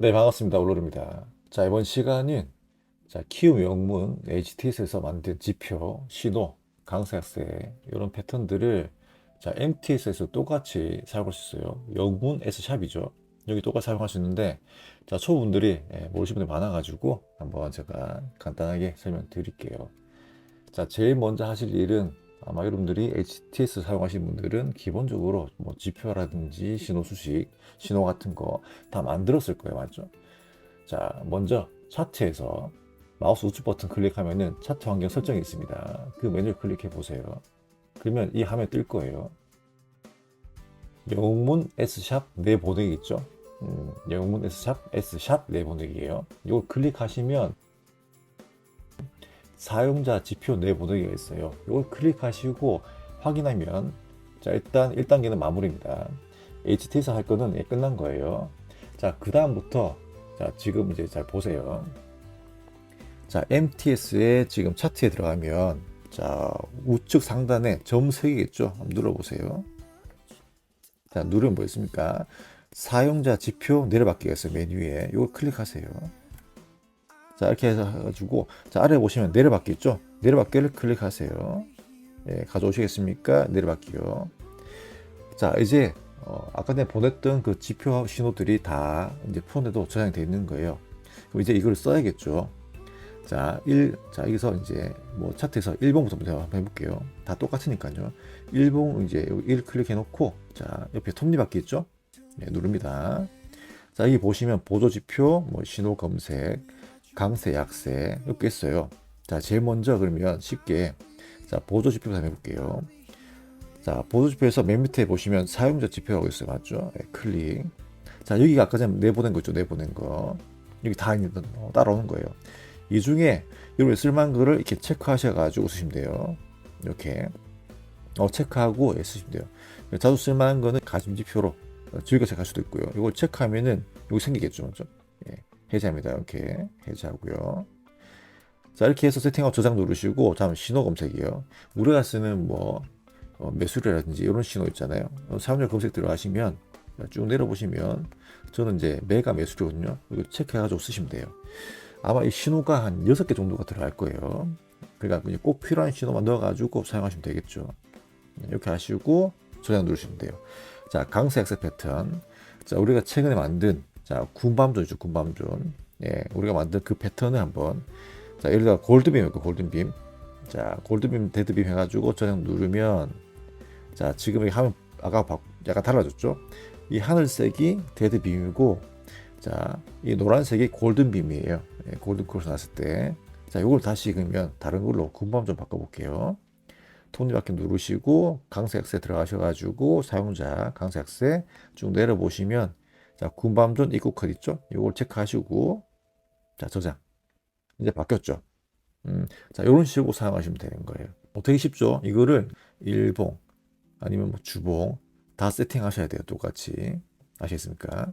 네, 반갑습니다. 올로르입니다. 자, 이번 시간은 자, 키움 영문 HTS에서 만든 지표, 신호, 강세학세 이런 패턴들을 자, MTS에서 똑같이 사용할 수 있어요. 영문 S샵이죠. 여기 똑같이 사용할 수 있는데 자, 초보분들이 예, 모르시는 분들이 많아 가지고 한번 제가 간단하게 설명드릴게요. 자, 제일 먼저 하실 일은 아마 여러분들이 HTS 사용하시는 분들은 기본적으로 뭐 지표라든지 신호 수식, 신호 같은 거 다 만들었을 거예요. 맞죠? 자, 먼저 차트에서 마우스 우측 버튼 클릭하면은 차트 환경 설정이 있습니다. 그 메뉴를 클릭해 보세요. 그러면 이 화면 뜰 거예요. 영문 S샵 내보내기 있죠? 음, 영문 S샵 S샵 내보내기예요. 이걸 클릭하시면 사용자 지표 내보내기가 있어요. 이걸 클릭하시고 확인하면 자 일단 1단계는 마무리입니다. HT에서 할 거는 예, 끝난 거예요. 자 그 다음부터 자 지금 이제 잘 보세요. 자 MTS의 지금 차트에 들어가면 자 우측 상단에 점 3개 있죠. 한번 눌러보세요. 자 누르면 뭐 있습니까? 사용자 지표 내려받기가 있어요. 메뉴에 이걸 클릭하세요. 자 이렇게 해가지고 자 아래 보시면 내려받기 있죠 내려받기를 클릭하세요 예, 가져오시겠습니까 내려받기요 자 이제 어, 아까 전에 보냈던 그 지표 신호들이 다 이제 폰에도 저장되어 있는 거예요 그럼 이제 이걸 써야겠죠 자, 1, 자, 여기서 이제 뭐 차트에서 1봉부터 한번 해볼게요. 다 똑같으니까요. 1봉 이제 여기 1 클릭해 놓고, 자, 옆에 톱니바퀴 있죠? 네, 누릅니다. 자, 여기 보시면 보조 지표, 뭐 신호 검색, 강세, 약세 이렇게 있어요. 자, 제일 먼저 그러면 쉽게 자 보조 지표 한번 해볼게요. 자, 보조 지표에서 맨 밑에 보시면 사용자 지표라고 있어요, 맞죠? 네, 클릭. 자, 여기가 아까 전에 내보낸 거 있죠, 내보낸 거. 여기 다 있는 어, 따라오는 거예요. 이 중에 여러분 쓸만한 거를 이렇게 체크하셔가지고 쓰시면 돼요. 이렇게 어, 체크하고 예, 쓰시면 돼요. 자주 쓸만한 거는 가심 지표로 어, 즐겨 체크할 수도 있고요. 이걸 체크하면은 여기 생기겠죠, 맞죠? 예. 해제합니다. 이렇게 해제하고요. 자 이렇게 해서 세팅하고 저장 누르시고 다음 신호 검색이요. 우리가 쓰는 뭐 어, 매수료라든지 이런 신호 있잖아요. 어, 사용자 검색 들어가시면 쭉 내려보시면 저는 이제 매가 매수료거든요. 이거 체크해가지고 쓰시면 돼요. 아마 이 신호가 한 6개 정도가 들어갈 거예요. 그러니까 꼭 필요한 신호만 넣어가지고 사용하시면 되겠죠. 이렇게 하시고 저장 누르시면 돼요. 자 강세 액세 패턴. 자 우리가 최근에 만든 자, 군밤존이죠, 군밤존. 예, 우리가 만든 그 패턴을 한번. 자, 예를 들어 골드빔 이고 골든빔. 자, 골드빔, 데드빔 해 가지고 저장 누르면, 자, 지금 이 화면 아까 약간 달라졌죠? 이 하늘색이 데드빔이고, 자, 이 노란색이 골든빔이에요. 예, 골든크로스 나왔을 때. 자, 이걸 다시 그러면 다른 걸로 군밤존 바꿔볼게요. 톱니바퀴 누르시고 강색세 들어가셔가지고 사용자 강색세 쭉 내려보시면 자, 군밤존 입구 컷 있죠? 이걸 체크하시고, 자, 저장. 이제 바뀌었죠? 음, 자, 이런 식으로 사용하시면 되는 거예요. 어, 되게 쉽죠? 이거를 일봉, 아니면 뭐 주봉, 다 세팅하셔야 돼요. 똑같이. 아시겠습니까?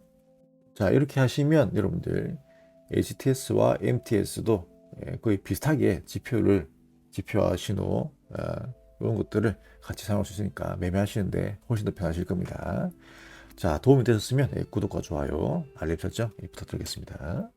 자, 이렇게 하시면 여러분들 HTS와 MTS도 예, 거의 비슷하게 지표를, 지표와 신호, 어, 이런 것들을 같이 사용할 수 있으니까 매매하시는데 훨씬 더 편하실 겁니다. 자, 도움이 되셨으면 예, 구독과 좋아요, 알림 설정 예, 부탁드리겠습니다.